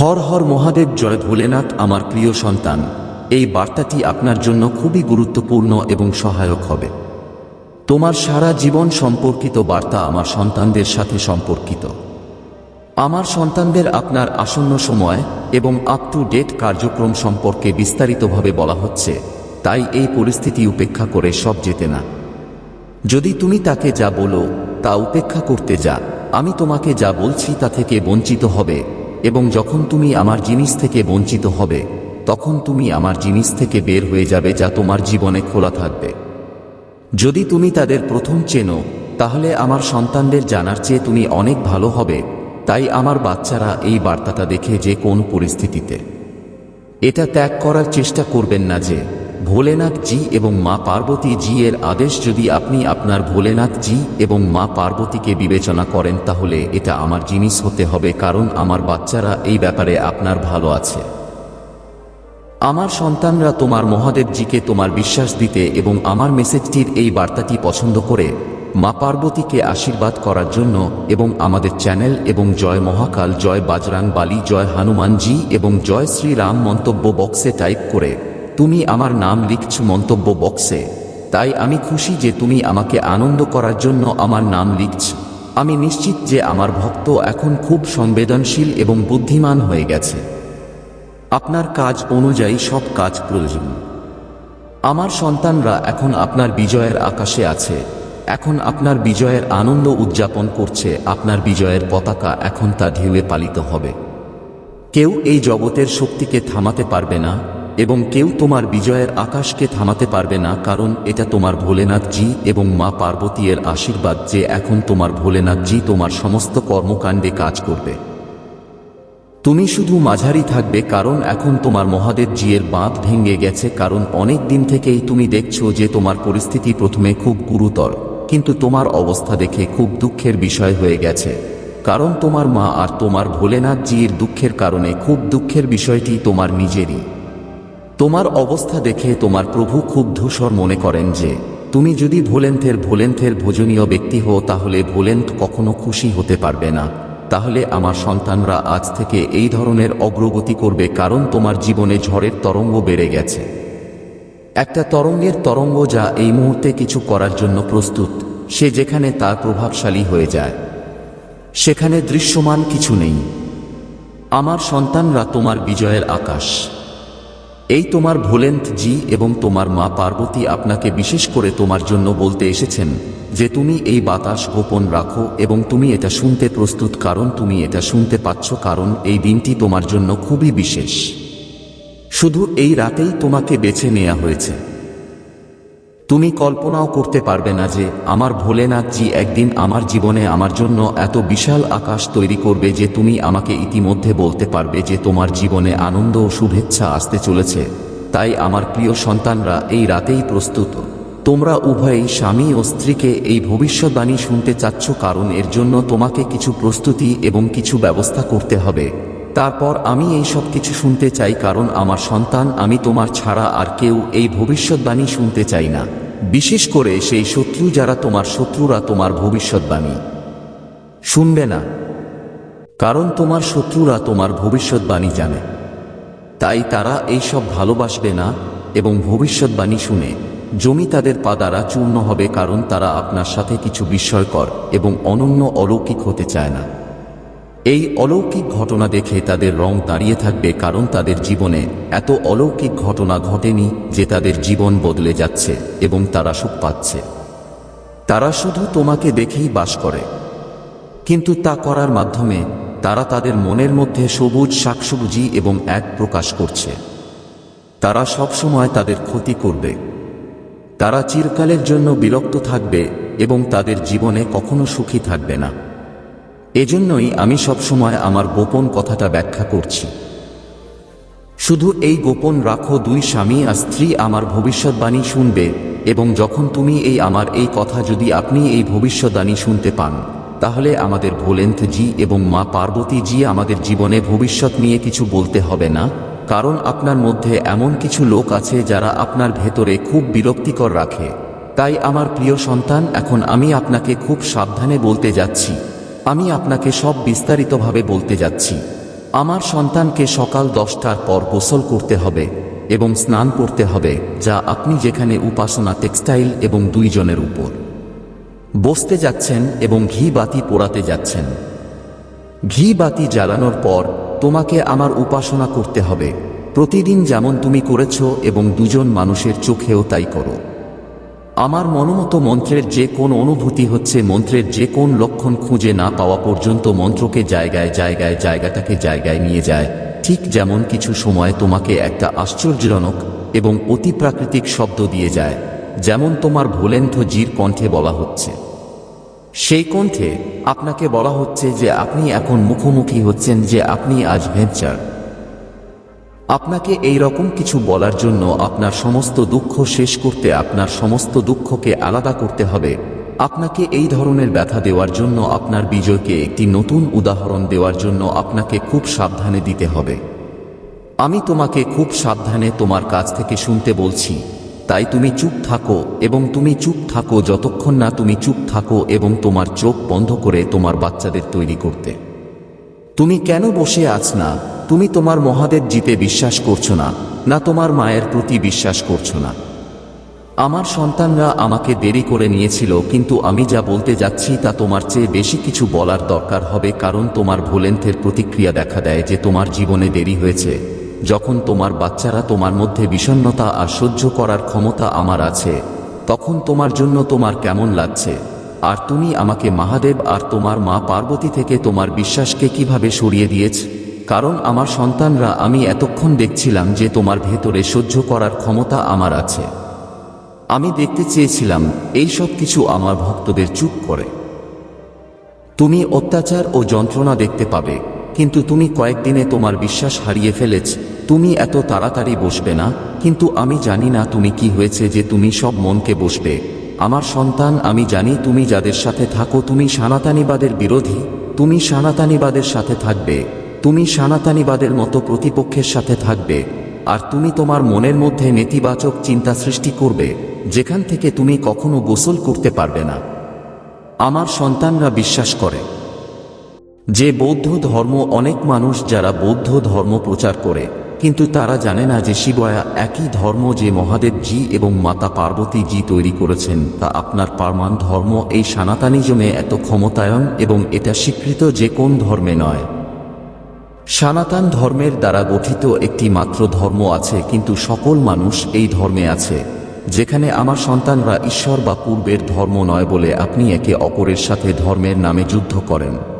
হর হর মহাদেব জয় ভোলেনাথ, আমার প্রিয় সন্তান। এই বার্তাটি আপনার জন্য খুবই গুরুত্বপূর্ণ এবং সহায়ক হবে। তোমার সারা জীবন সম্পর্কিত বার্তা আমার সন্তানদের সাথে সম্পর্কিত। আমার সন্তানদের আপনার আসন্ন সময় এবং আপ টু ডেট কার্যক্রম সম্পর্কে বিস্তারিতভাবে বলা হচ্ছে, তাই এই পরিস্থিতি উপেক্ষা করে সব যেতে না। যদি তুমি তাকে যা বলো, তা উপেক্ষা করতে যা। আমি তোমাকে যা বলছি তা থেকে বঞ্চিত হবে। এবং যখন তুমি আমার জিনিস থেকে বঞ্চিত হবে, তখন তুমি আমার জিনিস থেকে বের হয়ে যাবে যা তোমার জীবনে খোলা থাকবে। যদি তুমি তাদের প্রথম চেনো, তাহলে আমার সন্তানদের জানার চেয়ে তুমি অনেক ভালো হবে। তাই আমার বাচ্চারা এই বার্তাটা দেখে যে কোন পরিস্থিতিতে। এটা ত্যাগ করার চেষ্টা করবেন না যে ভোলেনাথ জি এবং মা পার্বতী জি এর আদেশ যদি আপনি আপনার ভোলেনাথ জি এবং মা পার্বতীকে বিবেচনা করেন, তাহলে এটা আমার জিনিস হতে হবে, কারণ আমার বাচ্চারা এই ব্যাপারে আপনার ভালো আছে। আমার সন্তানরা তোমার মহাদেবজিকে তোমার বিশ্বাস দিতে এবং আমার মেসেজটির এই বার্তাটি পছন্দ করে, মা পার্বতীকে আশীর্বাদ করার জন্য এবং আমাদের চ্যানেল এবং জয় মহাকাল, জয় বাজরাং বালি, জয় হনুমানজি এবং জয় শ্রীরাম মন্তব্য বক্সে টাইপ করে। তুমি আমার নাম লিখছ মন্তব্য বক্সে। তাই আমি খুশি যে তুমি আমাকে আনন্দ করার জন্য আমার নাম লিখছ। আমি নিশ্চিত যে আমার ভক্ত এখন খুব সংবেদনশীল এবং বুদ্ধিমান হয়ে গেছে। আপনার কাজ অনুযায়ী সব কাজ প্রয়োজন। আমার সন্তানরা এখন আপনার বিজয়ের আকাশে আছে। এখন আপনার বিজয়ের আনন্দ উদযাপন করছে। আপনার বিজয়ের পতাকা এখন তা ঢেউয়ে পালিত হবে। কেউ এই জগতের শক্তিকে থামাতে পারবে না। এবং কেউ তোমার বিজয়ের আকাশকে থামাতে পারবে না, কারণ এটা তোমার ভোলেনাথজি এবং মা পার্বতী এর আশীর্বাদ যে এখন তোমার ভোলেনাথজি তোমার সমস্ত কর্মকাণ্ডে কাজ করবে। তুমি শুধু মাঝারি থাকবে, কারণ এখন তোমার মহাদেব জিয়ের বাঁধ ভেঙে গেছে, কারণ অনেক দিন থেকেই তুমি দেখছ যে তোমার পরিস্থিতি প্রথমে খুব গুরুতর, কিন্তু তোমার অবস্থা দেখে খুব দুঃখের বিষয় হয়ে গেছে। কারণ তোমার মা আর তোমার ভোলেনাথ জির দুঃখের কারণে খুব দুঃখের বিষয়টি তোমার নিজেরই। তোমার অবস্থা দেখে তোমার প্রভু খুব ধূসর মনে করেন যে, তুমি যদি ভোলেন্থের ভোলেন্থের ভোজনীয় ব্যক্তি হও, তাহলে ভোলেন্থ কখনো খুশি হতে পারবে না। তাহলে আমার সন্তানরা আজ থেকে এই ধরনের অগ্রগতি করবে, কারণ তোমার জীবনে ঝড়ের তরঙ্গ বেড়ে গেছে। একটা তরঙ্গের তরঙ্গ যা এই মুহূর্তে কিছু করার জন্য প্রস্তুত, সে যেখানে তার প্রভাবশালী হয়ে যায়। সেখানে দৃশ্যমান কিছু নেই। আমার সন্তানরা তোমার বিজয়ের আকাশ। এই তোমার ভোলেন্থ জি এবং তোমার মা পার্বতী আপনাকে বিশেষ করে তোমার জন্য বলতে এসেছেন যে তুমি এই বাতাস গোপন রাখো এবং তুমি এটা শুনতে প্রস্তুত, কারণ তুমি এটা শুনতে পাচ্ছ, কারণ এই দিনটি তোমার জন্য খুবই বিশেষ। শুধু এই রাতেই তোমাকে বেছে নেওয়া হয়েছে। তুমি কল্পনাও করতে পারবে না যে, আমার ভোলেনাথজি একদিন আমার জীবনে আমার জন্য এত বিশাল আকাশ তৈরি করবে যে তুমি আমাকে ইতিমধ্যে বলতে পারবে যে তোমার জীবনে আনন্দ ও শুভেচ্ছা আসতে চলেছে। তাই আমার প্রিয় সন্তানরা, এই রাতেই প্রস্তুত। তোমরা উভয়ই স্বামী ও স্ত্রীকে এই ভবিষ্যৎবাণী শুনতে চাচ্ছ, কারণ এর জন্য তোমাকে কিছু প্রস্তুতি এবং কিছু ব্যবস্থা করতে হবে। তারপর আমি এই সব কিছু শুনতে চাই, কারণ আমার সন্তান, আমি তোমার ছাড়া আর কেউ এই ভবিষ্যৎবাণী শুনতে চাই না। বিশেষ করে সেই শত্রু যারা তোমার শত্রুরা তোমার ভবিষ্যৎবাণী। শুনবে না, কারণ তোমার শত্রুরা তোমার ভবিষ্যৎবাণী জানে। তাই তারা এই সব ভালোবাসবে না এবং ভবিষ্যৎবাণী শুনে, জমি তাদের পা দ্বারা চূর্ণ হবে কারণ তারা আপনার সাথে কিছু বিস্ময়কর এবং অনন্য অলৌকিক হতে চায় না। এই অলৌকিক ঘটনা দেখে তাদের রং দাঁড়িয়ে থাকবে কারণ তাদের জীবনে এত অলৌকিক ঘটনা ঘটেনি যে তাদের জীবন বদলে যাচ্ছে এবং তারা সুখ পাচ্ছে। তারা শুধু তোমাকে দেখেই বাস করে। কিন্তু তা করার মাধ্যমে তারা তাদের মনের মধ্যে সবুজ শাকসবুজি এবং এক প্রকাশ করছে। তারা সবসময় তাদের ক্ষতি করবে। তারা চিরকালের জন্য বিরক্ত থাকবে এবং তাদের জীবনে কখনো সুখী থাকবে না। এজন্যই আমি সবসময় আমার গোপন কথাটা ব্যাখ্যা করছি। শুধু এই গোপন রাখো দুই স্বামী আর স্ত্রী আমার ভবিষ্যৎবাণী শুনবে, এবং যখন তুমি এই আমার এই কথা যদি আপনি এই ভবিষ্যৎবাণী শুনতে পান, তাহলে আমাদের ভোলেন্থ জি এবং মা পার্বতী জি আমাদের জীবনে ভবিষ্যৎ নিয়ে কিছু বলতে হবে না, কারণ আপনার মধ্যে এমন কিছু লোক আছে যারা আপনার ভেতরে খুব বিরক্তিকর রাখে। তাই আমার প্রিয় সন্তান, এখন আমি আপনাকে খুব সাবধানে বলতে যাচ্ছি। আমি আপনাকে সব বিস্তারিতভাবে বলতে যাচ্ছি। আমার সন্তানকে সকাল দশটার পর গোসল করতে হবে এবং স্নান করতে হবে, যা আপনি যেখানে উপাসনা টেক্সটাইল এবং দুইজনের উপর। বসতে যাচ্ছেন এবং ঘি বাতি পোড়াতে যাচ্ছেন। ঘি বাতি জ্বালানোর পর তোমাকে আমার উপাসনা করতে হবে। প্রতিদিন যেমন তুমি করেছ এবং দুজন মানুষের চোখেও তাই করো। আমার মনোমতো মন্ত্রের যে কোন অনুভূতি হচ্ছে, মন্ত্রের যে কোন লক্ষণ খুঁজে না পাওয়া পর্যন্ত মন্ত্রকে জায়গায় জায়গায় জায়গাটাকে জায়গায় নিয়ে যায়। ঠিক যেমন কিছু সময় তোমাকে একটা আশ্চর্যজনক এবং অতি প্রাকৃতিক শব্দ দিয়ে যায়, যেমন তোমার ভোলেন্থ জির কণ্ঠে বলা হচ্ছে। সেই কণ্ঠে আপনাকে বলা হচ্ছে যে আপনি এখন মুখোমুখি হচ্ছেন, যে আপনি আজ ভেঞ্চার। আপনাকে এই রকম কিছু বলার জন্য আপনার সমস্ত দুঃখ শেষ করতে আপনার সমস্ত দুঃখকে আলাদা করতে হবে। আপনাকে এই ধরনের ব্যথা দেওয়ার জন্য আপনার বিজয়কে একটি নতুন উদাহরণ দেওয়ার জন্য আপনাকে খুব সাবধানে দিতে হবে। আমি তোমাকে খুব সাবধানে তোমার কাছ থেকে শুনতে বলছি। তাই তুমি চুপ থাকো এবং তুমি চুপ থাকো যতক্ষণ না তুমি চুপ থাকো এবং তোমার চোখ বন্ধ করে তোমার বাচ্চাদের তৈরি করতে। তুমি কেন বসে আছ না? তুমি তোমার মহাদেব জিতে বিশ্বাস করছ না না তোমার মায়ের প্রতি বিশ্বাস করছ না। আমার সন্তানরা আমাকে দেরি করে নিয়েছিল, কিন্তু আমি যা বলতে যাচ্ছি তা তোমার চেয়ে বেশি কিছু বলার দরকার হবে, কারণ তোমার ভোলেন্থের প্রতিক্রিয়া দেখা দেয় যে তোমার জীবনে দেরি হয়েছে। যখন তোমার বাচ্চারা তোমার মধ্যে বিষণ্ণতা আর সহ্য করার ক্ষমতা আমার আছে, তখন তোমার জন্য তোমার কেমন লাগছে? আর তুমি আমাকে মহাদেব আর তোমার মা পার্বতী থেকে তোমার বিশ্বাসকে কীভাবে সরিয়ে দিয়েছ? কারণ আমার সন্তানরা আমি এতক্ষণ দেখছিলাম যে তোমার ভেতরে সহ্য করার ক্ষমতা আমার আছে। আমি দেখতে চেয়েছিলাম, এই সব কিছু আমার ভক্তদের চুপ করে। তুমি অত্যাচার ও যন্ত্রণা দেখতে পাবে, কিন্তু তুমি কয়েকদিনে তোমার বিশ্বাস হারিয়ে ফেলেছ, তুমি এত তাড়াতাড়ি বসবে না, কিন্তু আমি জানি না তুমি কি হয়েছে যে তুমি সব মনকে বসবে। আমার সন্তান, আমি জানি তুমি যাদের সাথে থাকো, তুমি সানাতানিবাদের বিরোধী, তুমি সানাতানিবাদের সাথে থাকবে, তুমি সানাতানিবাদের মতো প্রতিপক্ষের সাথে থাকবে, আর তুমি তোমার মনের মধ্যে নেতিবাচক চিন্তা সৃষ্টি করবে, যেখান থেকে তুমি কখনো গোসল করতে পারবে না। আমার সন্তানরা বিশ্বাস করে যে বৌদ্ধ ধর্ম অনেক মানুষ যারা বৌদ্ধ ধর্ম প্রচার করে। কিন্তু তারা জানে না যে শিবয়া একই ধর্ম যে মহাদেব মহাদেবজি এবং মাতা পার্বতী জি তৈরি করেছেন, তা আপনার পারমান ধর্ম এই সনাতানিজমে এত ক্ষমতায়ন এবং এটা স্বীকৃত যে কোন ধর্মে নয়। সনাতন ধর্মের দ্বারা গঠিত একটি মাত্র ধর্ম আছে, কিন্তু সকল মানুষ এই ধর্মে আছে, যেখানে আমার সন্তানরা ঈশ্বর বা পূর্বের ধর্ম নয় বলে আপনি একে অপরের সাথে ধর্মের নামে যুদ্ধ করেন।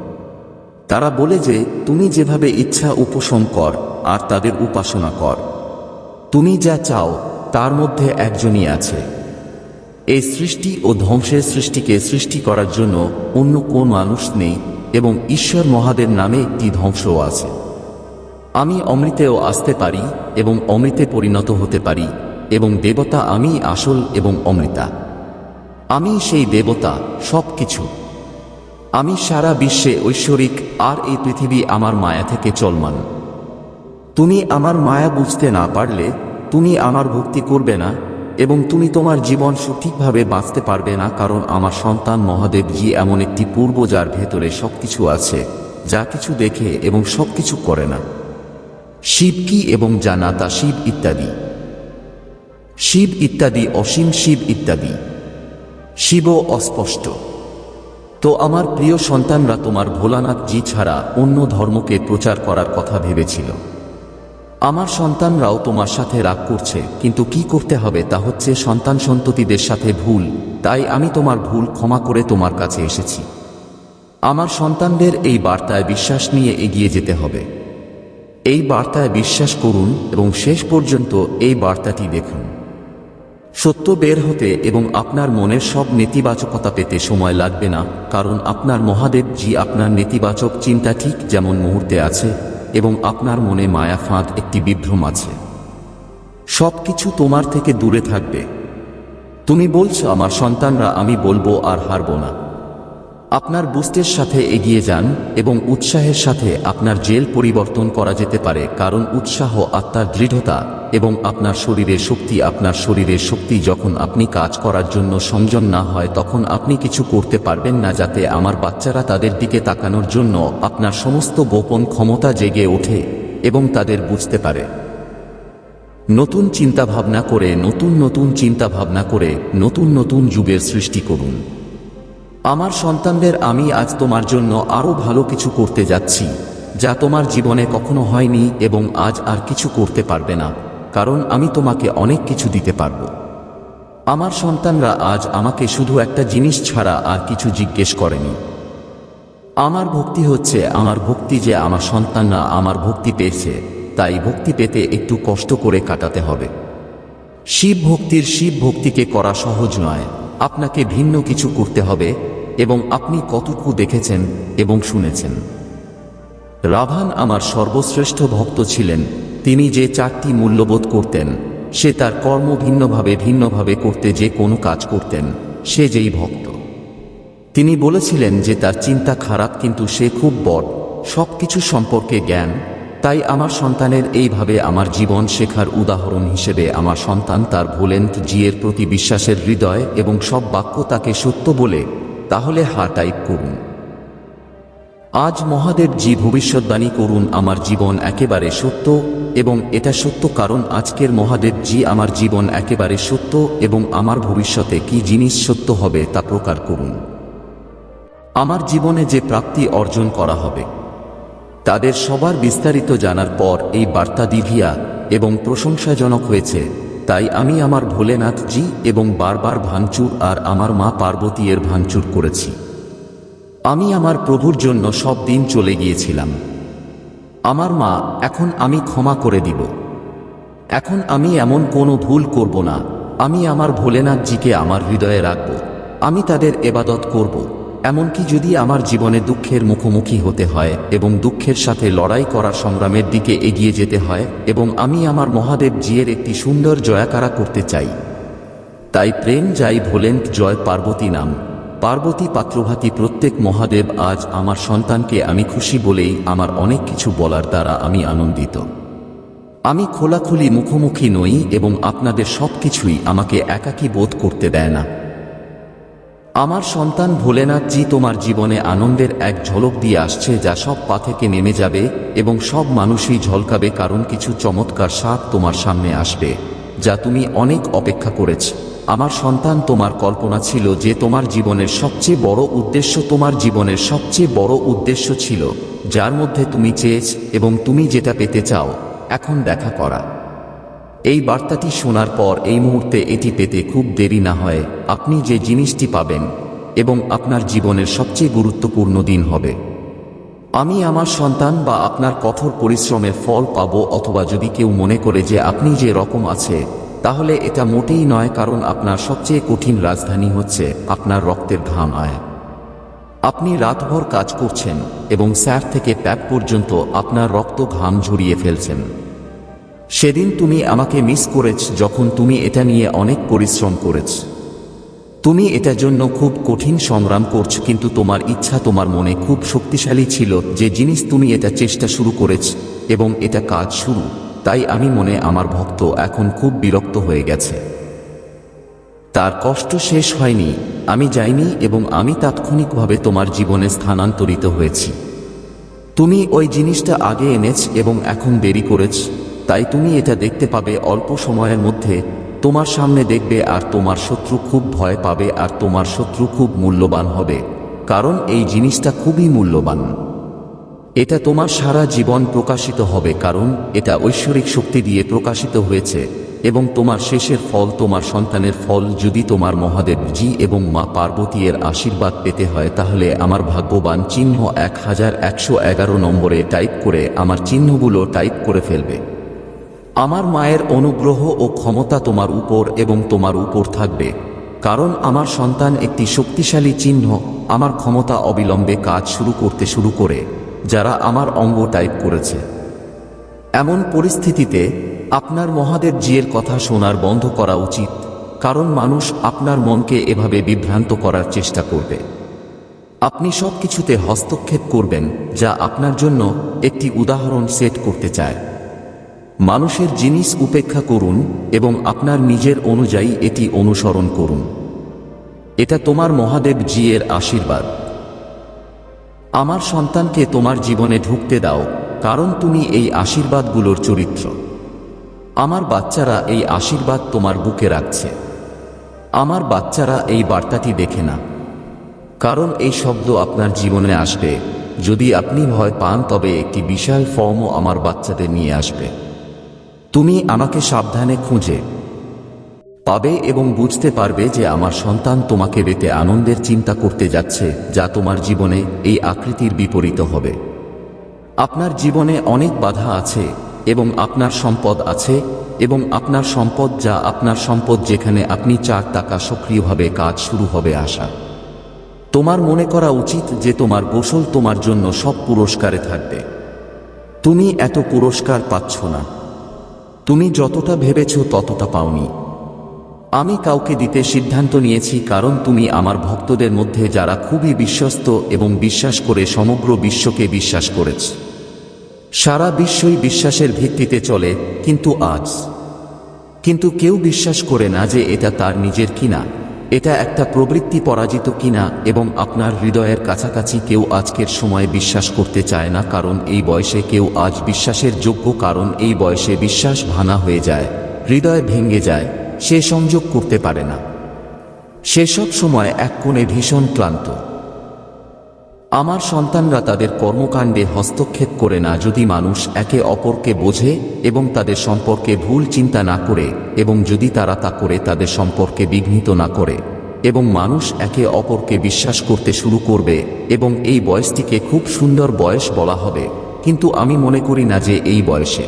তারা বলে যে, তুমি যেভাবে ইচ্ছা উপশম কর আর তাদের উপাসনা কর। তুমি যা চাও, তার মধ্যে একজনই আছে। এই সৃষ্টি ও ধ্বংসের সৃষ্টিকে সৃষ্টি করার জন্য অন্য কোন মানুষ নেই এবং ঈশ্বর মহাদের নামে একটি ধ্বংসও আছে। আমি অমৃতেও আসতে পারি এবং অমৃতে পরিণত হতে পারি এবং দেবতা আমি আসল এবং অমৃতা। আমি সেই দেবতা সব কিছু আমি সারা বিশ্বে ঐশ্বরিক আর এই পৃথিবী আমার মায়া থেকে চলমান। তুমি আমার মায়া বুঝতে না পারলে, তুমি আমার ভক্তি করবে না, এবং তুমি তোমার জীবন সঠিকভাবে বাঁচতে পারবে না, কারণ আমার সন্তান মহাদেবজি এমন একটি পূর্ব যার ভেতরে সবকিছু আছে, যা কিছু দেখে এবং সব কিছু করে না। শিব কি এবং জানা তা শিব ইত্যাদি। শিব ইত্যাদি অসীম শিব ইত্যাদি। শিব অস্পষ্ট। তো আমার প্রিয় সন্তানরা তোমার ভোলানাথ জি ছাড়া অন্য ধর্মকে প্রচার করার কথা ভেবেছিল। আমার সন্তানরাও তোমার সাথে রাগ করছে, কিন্তু কি করতে হবে তা হচ্ছে সন্তান সন্ততিদের সাথে ভুল, তাই আমি তোমার ভুল ক্ষমা করে তোমার কাছে এসেছি। আমার সন্তানদের এই বার্তায় বিশ্বাস নিয়ে এগিয়ে যেতে হবে। এই বার্তায় বিশ্বাস করুন এবং শেষ পর্যন্ত এই বার্তাটি দেখুন। সত্য বের হতে এবং আপনার মনের সব নেতিবাচকতা পেতে সময় লাগবে না, কারণ আপনার মহাদেব জি আপনার নেতিবাচক চিন্তা ঠিক যেমন মুহূর্তে আছে এবং আপনার মনে মায়া ফাঁদ একটি বিভ্রম আছে। সব কিছু তোমার থেকে দূরে থাকবে। তুমি বলছো, আমার সন্তানরা, আমি বলব আর হারবো না। আপনার বুস্টের সাথে এগিয়ে যান এবং উৎসাহের সাথে আপনার জেল পরিবর্তন করা যেতে পারে কারণ উৎসাহ আত্মার দৃঢ়তা এবং আপনার শরীরের শক্তি আপনার শরীরের শক্তি যখন আপনি কাজ করার জন্য সংযম না হয় তখন আপনি কিছু করতে পারবেন না যাতে আমার বাচ্চারা তাদের দিকে তাকানোর জন্য আপনার সমস্ত গোপন ক্ষমতা জেগে ওঠে এবং তাদের বুঝতে পারে। নতুন চিন্তা ভাবনা করে নতুন নতুন চিন্তা ভাবনা করে নতুন নতুন যুগের সৃষ্টি করুন। আমার সন্তানদের আমি আজ তোমার জন্য আরও ভালো কিছু করতে যাচ্ছি, যা তোমার জীবনে কখনো হয়নি এবং আজ আর কিছু করতে পারবে না, কারণ আমি তোমাকে অনেক কিছু দিতে পারব। আমার সন্তানরা আজ আমাকে শুধু একটা জিনিস ছাড়া আর কিছু জিজ্ঞেস করেনি। আমার ভক্তি হচ্ছে, আমার ভক্তি যে আমার সন্তানরা আমার ভক্তি পেয়েছে, তাই ভক্তি পেতে একটু কষ্ট করে কাটাতে হবে। শিব ভক্তির শিব ভক্তিকে করা সহজ নয়। আপনাকে ভিন্ন কিছু করতে হবে এবং আপনি কতটুকু দেখেছেন এবং শুনেছেন। রাভান আমার সর্বশ্রেষ্ঠ ভক্ত ছিলেন, তিনি যে চারটি মূল্যবোধ করতেন, সে তার কর্ম ভিন্নভাবে ভিন্নভাবে করতে যে কোনো কাজ করতেন, সে যেই ভক্ত। তিনি বলেছিলেন যে তার চিন্তা খারাপ কিন্তু সে খুব বড় সব কিছু সম্পর্কে জ্ঞান তাই আমার সন্তানের এইভাবে আমার জীবন শেখার উদাহরণ হিসেবে আমার সন্তান তার ভোলেন্ট জিয়ের প্রতি বিশ্বাসের হৃদয় এবং সব বাক্য তাকে সত্য বলে, তাহলে হা টাইপ করুন। আজ মহাদেব জি ভবিষ্যৎবাণী করুন, আমার জীবন একেবারে সত্য এবং এটা সত্য কারণ আজকের মহাদেব জি আমার জীবন একেবারে সত্য এবং আমার ভবিষ্যতে কি জিনিস সত্য হবে তা প্রকার করুন। আমার জীবনে যে প্রাপ্তি অর্জন করা হবে তাদের সবার বিস্তারিত জানার পর এই বার্তা দিভিয়া এবং প্রশংসাজনক হয়েছে। তাই আমি আমার ভোলেনাথজি এবং বারবার ভাঙচুর আর আমার মা পার্বতী এর ভাঙচুর করেছি। আমি আমার প্রভুর জন্য সব দিন চলে গিয়েছিলাম। আমার মা, এখন আমি ক্ষমা করে দিব। এখন আমি এমন কোনো ভুল করব না। আমি আমার ভোলেনাথজিকে আমার হৃদয়ে রাখব। আমি তাদের এবাদত করব। এমনকি যদি আমার জীবনে দুঃখের মুখোমুখি হতে হয় এবং দুঃখের সাথে লড়াই করার সংগ্রামের দিকে এগিয়ে যেতে হয় এবং আমি আমার মহাদেব জিয়ের একটি সুন্দর জয়াকারা করতে চাই। তাই প্রেম যাই ভোলেন জয় পার্বতী নাম। পার্বতী পাত্রভাতী প্রত্যেক মহাদেব আজ আমার সন্তানকে আমি খুশি বলেই আমার অনেক কিছু বলার দ্বারা আমি আনন্দিত। আমি খোলাখুলি মুখোমুখি নই এবং আপনাদের সব কিছুই আমাকে একাকী বোধ করতে দেয় না। আমার সন্তান ভোলেনাথজি তোমার জীবনে আনন্দের এক ঝলক দিয়ে আসছে যা সব পা থেকে নেমে যাবে এবং সব মানুষই ঝলকাবে কারণ কিছু চমৎকার সাপ তোমার সামনে আসবে, যা তুমি অনেক অপেক্ষা করেছ। আমার সন্তান তোমার কল্পনা ছিল যে তোমার জীবনের সবচেয়ে বড় উদ্দেশ্য তোমার জীবনের সবচেয়ে বড় উদ্দেশ্য ছিল, যার মধ্যে তুমি চেয়েছ এবং তুমি যেটা পেতে চাও, এখন দেখা করা। এই বার্তাটি শোনার পর এই মুহূর্তে এটি পেতে খুব দেরি না হয়। আপনি যে জিনিসটি পাবেন এবং আপনার জীবনের সবচেয়ে গুরুত্বপূর্ণ দিন হবে। আমি আমার সন্তান বা আপনার কঠোর পরিশ্রমের ফল পাব অথবা যদি কেউ মনে করে যে আপনি যে রকম আছে, তাহলে এটা মোটেই নয় কারণ আপনার সবচেয়ে কঠিন রাজধানী হচ্ছে আপনার রক্তের ঘাম আয়। আপনি রাতভর কাজ করছেন এবং স্যার থেকে প্যাপ পর্যন্ত আপনার রক্ত ঘাম ঝরিয়ে ফেলছেন। সেদিন তুমি আমাকে মিস করেছ যখন তুমি এটা নিয়ে অনেক পরিশ্রম করেছ। তুমি এটার জন্য খুব কঠিন সংগ্রাম করছ, কিন্তু তোমার ইচ্ছা তোমার মনে খুব শক্তিশালী ছিল যে জিনিস তুমি এটা চেষ্টা শুরু করেছ এবং এটা কাজ শুরু। তাই আমি মনে আমার ভক্ত এখন খুব বিরক্ত হয়ে গেছে। তার কষ্ট শেষ হয়নি, আমি যাইনি এবং আমি তাৎক্ষণিকভাবে তোমার জীবনে স্থানান্তরিত হয়েছি। তুমি ওই জিনিসটা আগে এনেছ এবং এখন দেরি করেছ তাই তুমি এটা দেখতে পাবে অল্প সময়ের মধ্যে। তোমার সামনে দেখবে আর তোমার শত্রু খুব ভয় পাবে আর তোমার শত্রু খুব মূল্যবান হবে। কারণ এই জিনিসটা খুবই মূল্যবান। এটা তোমার সারা জীবন প্রকাশিত হবে কারণ এটা ঐশ্বরিক শক্তি দিয়ে প্রকাশিত হয়েছে এবং তোমার শেষের ফল তোমার সন্তানের ফল যদি তোমার মহাদেব জি এবং মা পার্বতী এর আশীর্বাদ পেতে হয় তাহলে আমার ভাগ্যবান চিহ্ন এক হাজার একশো এগারো নম্বরে টাইপ করে আমার চিহ্নগুলো টাইপ করে ফেলবে। আমার মায়ের অনুগ্রহ ও ক্ষমতা তোমার উপর এবং তোমার উপর থাকবে, কারণ আমার সন্তান একটি শক্তিশালী চিহ্ন আমার ক্ষমতা অবিলম্বে কাজ শুরু করতে শুরু করে, যারা আমার অঙ্গ টাইপ করেছে। এমন পরিস্থিতিতে আপনার মহাদেব জিয়ের কথা শোনার বন্ধ করা উচিত, কারণ মানুষ আপনার মনকে এভাবে বিভ্রান্ত করার চেষ্টা করবে। আপনি সব কিছুতে হস্তক্ষেপ করবেন, যা আপনার জন্য একটি উদাহরণ সেট করতে চায়। মানুষের জিনিস উপেক্ষা করুন এবং আপনার নিজের অনুযায়ী এটি অনুসরণ করুন। এটা তোমার মহাদেব জি এর আশীর্বাদ। আমার সন্তানকে তোমার জীবনে ঢুকতে দাও, কারণ তুমি এই আশীর্বাদগুলোর চরিত্র। আমার বাচ্চারা এই আশীর্বাদ তোমার বুকে রাখছে। আমার বাচ্চারা এই বার্তাটি দেখে না। কারণ এই শব্দ আপনার জীবনে আসবে। যদি আপনি ভয় পান, তবে একটি বিশাল ফর্মও আমার বাচ্চাদের নিয়ে আসবে। তুমি আমাকে সাবধানে খুঁজে পাবে এবং বুঝতে পারবে যে আমার সন্তান তোমাকে রেতে আনন্দের চিন্তা করতে যাচ্ছে, যা তোমার জীবনে এই আকৃতির বিপরীত হবে। আপনার জীবনে অনেক বাধা আছে এবং আপনার সম্পদ আছে এবং আপনার সম্পদ যা আপনার সম্পদ যেখানে আপনি চার টাকা সক্রিয়ভাবে কাজ শুরু হবে আসা তোমার মনে করা উচিত যে তোমার গোসল তোমার জন্য সব পুরস্কারে থাকবে। তুমি এত পুরস্কার পাচ্ছ না। তুমি যতটা ভেবেছ ততটা পাওনি। আমি কাউকে দিতে সিদ্ধান্ত নিয়েছি কারণ তুমি আমার ভক্তদের মধ্যে যারা খুবই বিশ্বস্ত এবং বিশ্বাস করে সমগ্র বিশ্বকে বিশ্বাস করেছ। সারা বিশ্বই বিশ্বাসের ভিত্তিতে চলে, কিন্তু আজ। কিন্তু কেউ বিশ্বাস করে না যে এটা তার নিজের কিনা। এটা একটা প্রবৃত্তি পরাজিত কিনা এবং আপনার হৃদয়ের কাছাকাছি কেউ আজকের সময়ে বিশ্বাস করতে চায় না কারণ এই বয়সে কেউ আজ বিশ্বাসের যোগ্য কারণ এই বয়সে বিশ্বাস ভানা হয়ে যায়, হৃদয় ভেঙে যায়, সে সংযোগ করতে পারে না। সেসব সময় এক কোণে ভীষণ ক্লান্ত। আমার সন্তানরা তাদের কর্মকাণ্ডে হস্তক্ষেপ করে না যদি মানুষ একে অপরকে বোঝে এবং তাদের সম্পর্কে ভুল চিন্তা না করে এবং যদি তারা তা করে তাদের সম্পর্কে বিঘ্নিত না করে এবং মানুষ একে অপরকে বিশ্বাস করতে শুরু করবে এবং এই বয়সটিকে খুব সুন্দর বয়স বলা হবে। কিন্তু আমি মনে করি না যে এই বয়সে।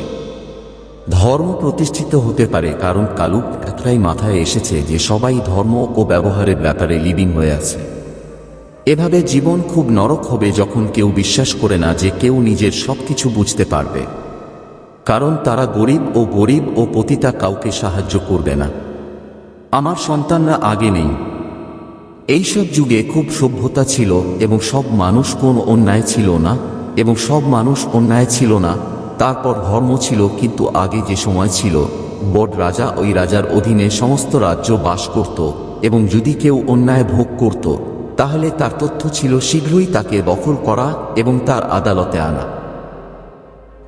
ধর্ম প্রতিষ্ঠিত হতে পারে কারণ কালুক এতটাই মাথায় এসেছে যে সবাই ধর্ম ও ব্যবহারের ব্যাপারে লিভিং হয়ে আছে। এভাবে জীবন খুব নরক হবে যখন কেউ বিশ্বাস করে না যে কেউ নিজের সবকিছু বুঝতে পারবে। কারণ তারা গরিব ও গরিব ও পতিতা কাউকে সাহায্য করবে না। আমার সন্তানরা আগে নেই। এইসব যুগে খুব সভ্যতা ছিল এবং সব মানুষ কোন অন্যায় ছিল না এবং সব মানুষ অন্যায় ছিল না। তারপর ধর্ম ছিল কিন্তু আগে যে সময় ছিল বড রাজা ওই রাজার অধীনে সমস্ত রাজ্য বাস করত এবং যদি কেউ অন্যায় ভোগ করত তাহলে তার তথ্য ছিল শীঘ্রই তাকে দখল করা এবং তার আদালতে আনা।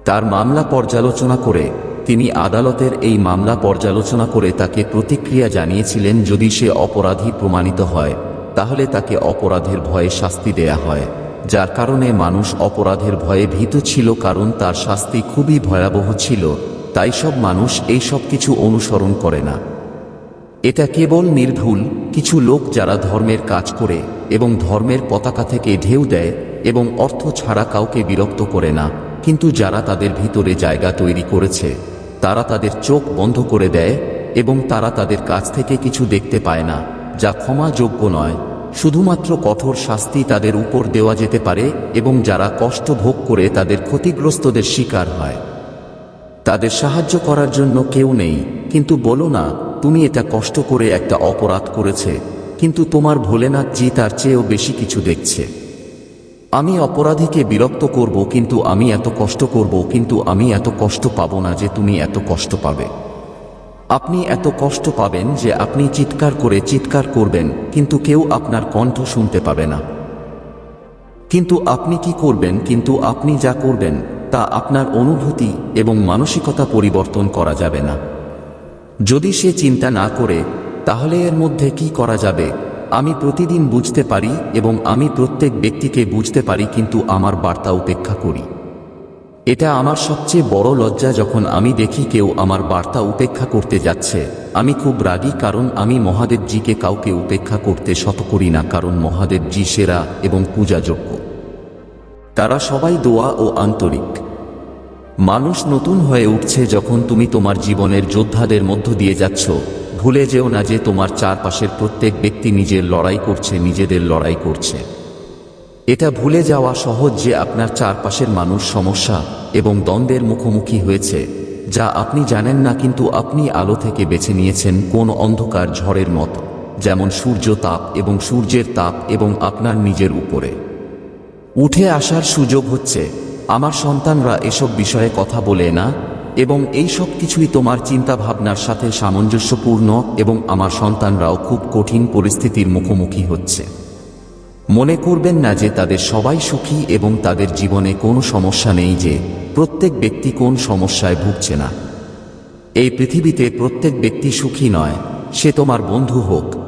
তার মামলা পর্যালোচনা করে তিনি আদালতের এই মামলা পর্যালোচনা করে তাকে প্রতিক্রিয়া জানিয়েছিলেন, যদি সে অপরাধী প্রমাণিত হয়, তাহলে তাকে অপরাধের ভয়ে শাস্তি দেয়া হয়। যার কারণে মানুষ অপরাধের ভয়ে ভীত ছিল, কারণ তার শাস্তি খুবই ভয়াবহ ছিল। তাই সব মানুষ এই সব কিছু অনুসরণ করে না। এটা কেবল নির্ভুল কিছু লোক যারা ধর্মের কাজ করে এবং ধর্মের পতাকা থেকে ঢেউ দেয় এবং অর্থ ছাড়া কাউকে বিরক্ত করে না। কিন্তু যারা তাদের ভিতরে জায়গা তৈরি করেছে, তারা তাদের চোখ বন্ধ করে দেয় এবং তারা তাদের কাছ থেকে কিছু দেখতে পায় না, যা ক্ষমাযোগ্য নয়। শুধুমাত্র কঠোর শাস্তি তাদের উপর দেওয়া যেতে পারে এবং যারা কষ্ট ভোগ করে তাদের ক্ষতিগ্রস্তদের শিকার হয়। তাদের সাহায্য করার জন্য কেউ নেই, কিন্তু বলো না তুমি এটা কষ্ট করে একটা অপরাধ করেছে, কিন্তু তোমার ভোলেনাথ জি তার চেয়েও বেশি কিছু দেখছে। আমি অপরাধীকে বিরক্ত করব, কিন্তু আমি এত কষ্ট করব, কিন্তু আমি এত কষ্ট পাব না যে তুমি এত কষ্ট পাবে। আপনি এত কষ্ট পাবেন যে আপনি চিৎকার করে চিৎকার করবেন, কিন্তু কেউ আপনার কণ্ঠ শুনতে পাবে না। কিন্তু আপনি কি করবেন, কিন্তু আপনি যা করবেন, তা আপনার অনুভূতি এবং মানসিকতা পরিবর্তন করা যাবে না। যদি সে চিন্তা না করে, তাহলে এর মধ্যে কি করা যাবে? আমি প্রতিদিন বুঝতে পারি এবং আমি প্রত্যেক ব্যক্তিকে বুঝতে পারি কিন্তু আমার বার্তা উপেক্ষা করি। এটা আমার সবচেয়ে বড় লজ্জা যখন আমি দেখি কেউ আমার বার্তা উপেক্ষা করতে যাচ্ছে। আমি খুব রাগী কারণ আমি মহাদেবজিকে কাউকে উপেক্ষা করতে শত করি না কারণ মহাদেবজি সেরা এবং পূজাযোগ্য। তারা সবাই দোয়া ও আন্তরিক। মানুষ নতুন হয়ে উঠছে যখন তুমি তোমার জীবনের যোদ্ধাদের মধ্য দিয়ে যাচ্ছ। ভুলে যেও না যে তোমার চারপাশের প্রত্যেক ব্যক্তি নিজের লড়াই করছে, নিজেদের লড়াই করছে। এটা ভুলে যাওয়া সহজ যে আপনার চারপাশের মানুষ সমস্যা এবং দ্বন্দ্বের মুখোমুখি হয়েছে, যা আপনি জানেন না কিন্তু আপনি আলো থেকে বেছে নিয়েছেন কোন অন্ধকার ঝড়ের মতো, যেমন সূর্য তাপ এবং সূর্যের তাপ এবং আপনার নিজের উপরে। উঠে আসার সুযোগ হচ্ছে। আমার সন্তানরা এসব বিষয়ে কথা বলে না, এবং এই সব কিছুই তোমার চিন্তাভাবনার সাথে সামঞ্জস্যপূর্ণ এবং আমার সন্তানরাও খুব কঠিন পরিস্থিতির মুখোমুখি হচ্ছে। মনে করবেন না যে তাদের সবাই সুখী এবং তাদের জীবনে কোনো সমস্যা নেই যে প্রত্যেক ব্যক্তি কোন সমস্যায় ভুগছে না। এই পৃথিবীতে প্রত্যেক ব্যক্তি সুখী নয়, সে তোমার বন্ধু হোক।